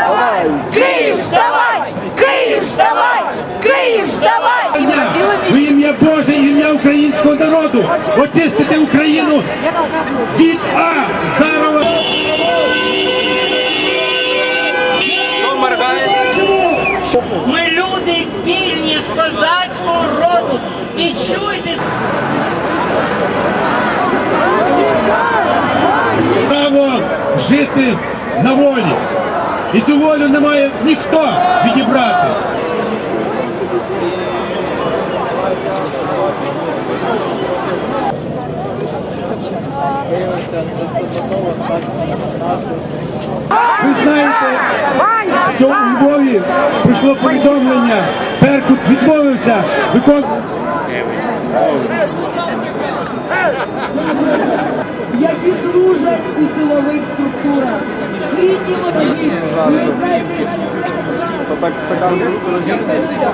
вставай! Київ, вставай! Київ, вставай! Київ, вставай! В ім'я Боже, ім'я українського народу! Очистити Україну від А! Зараз! Ну, Ми люди вільні з козацького роду. Відчуйте! Право жити на волі. І цю волю не має ніхто відібрати. Ви знаєте, що у Львові прийшло повідомлення, Беркут відмовився виконувати. які служать у силових структурах. To tak z taką rodzinką.